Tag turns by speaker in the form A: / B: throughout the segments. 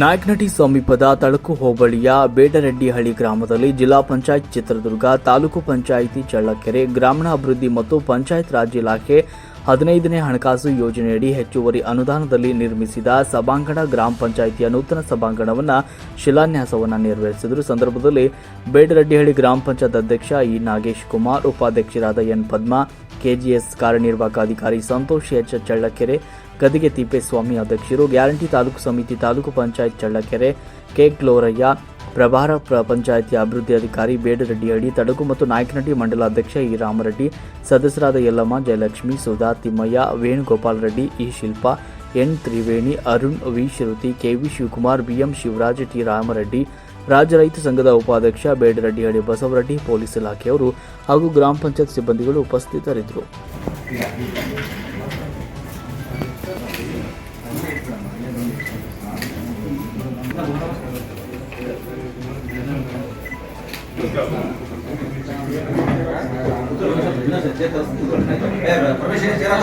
A: ನಾಯಕನಹಟ್ಟಿ ಸಮೀಪದ ತಳಕು ಹೋಬಳಿಯ ಬೇಡರೆಡ್ಡಿಹಳ್ಳಿ ಗ್ರಾಮದಲ್ಲಿ ಜಿಲ್ಲಾ ಪಂಚಾಯತ್ ಚಿತ್ರದುರ್ಗ ತಾಲೂಕು ಪಂಚಾಯಿತಿ ಚಳ್ಳಕೆರೆ ಗ್ರಾಮೀಣಾಭಿವೃದ್ಧಿ ಮತ್ತು ಪಂಚಾಯತ್ ರಾಜ್ ಇಲಾಖೆ ಹದಿನೈದನೇ ಹಣಕಾಸು ಯೋಜನೆಯಡಿ ಹೆಚ್ಚುವರಿ ಅನುದಾನದಲ್ಲಿ ನಿರ್ಮಿಸಿದ ಸಭಾಂಗಣ ಗ್ರಾಮ ಪಂಚಾಯಿತಿಯ ನೂತನ ಸಭಾಂಗಣವನ್ನು ಶಿಲಾನ್ಯಾಸವನ್ನು ನೆರವೇರಿಸಿದರು. ಸಂದರ್ಭದಲ್ಲಿ ಬೇಡರೆಡ್ಡಿಹಳ್ಳಿ ಗ್ರಾಮ ಪಂಚಾಯತ್ ಅಧ್ಯಕ್ಷ ಇ ನಾಗೇಶ್ ಕುಮಾರ್, ಉಪಾಧ್ಯಕ್ಷರಾದ ಎನ್ ಪದ್ಮಾ, ಕೆಜಿಎಸ್ ಕಾರ್ಯನಿರ್ವಾಹಕ ಅಧಿಕಾರಿ ಸಂತೋಷ್ ಎಚ್ ಚಳ್ಳಕೆರೆ ಗದಿಗೆ ತಿಪ್ಪೇಸ್ವಾಮಿ ಅಧ್ಯಕ್ಷರು, ಗ್ಯಾರಂಟಿ ತಾಲೂಕು ಸಮಿತಿ, ತಾಲೂಕು ಪಂಚಾಯತ್ ಚಳ್ಳಕೆರೆ ಕೆ ಕ್ಲೋರಯ್ಯ ಪ್ರಭಾರ ಪ್ರ, ಪಂಚಾಯಿತಿ ಅಭಿವೃದ್ಧಿ ಅಧಿಕಾರಿ ಬೇಡರೆಡ್ಡಿಹಳ್ಳಿ ತಡಗು ಮತ್ತು ನಾಯಕನಹಟ್ಟಿ ಮಂಡಲ ಅಧ್ಯಕ್ಷ ಇ ರಾಮರೆಡ್ಡಿ ಸದಸ್ಯರಾದ Yellamma, Jayalakshmi, Sudha Thimmaiah, Venugopal Reddy E Shilpa, N Triveni, Arun, V Shruti KV Shivakumar BM Shivaraj, T Ramareddy, ರಾಜ್ಯ ರೈತ ಸಂಘದ ಉಪಾಧ್ಯಕ್ಷ ಬೇಡರೆಡ್ಡಿಹಳ್ಳಿ ಬಸವರೆಡ್ಡಿ, ಪೊಲೀಸ್ ಇಲಾಖೆಯವರು ಹಾಗೂ ಗ್ರಾಮ ಪಂಚಾಯತ್ ಸಿಬ್ಬಂದಿಗಳು ಉಪಸ್ಥಿತರಿದ್ದರು.
B: ప్రవేశించారా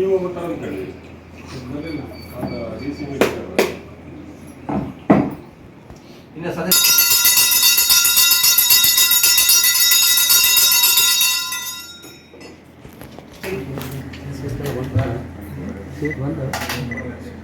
B: ಇವಾಗ ಬರ್ತಾರೆ ಅನ್ಕೊಂಡ್ವಿ ಮೊದಲಿಲ್ಲ ಅದು ಡಿ ಸಿ ಮೀಟಿಂಗ್
C: ಇನ್ನು ಸದಸ್ಯ
D: ತಿರು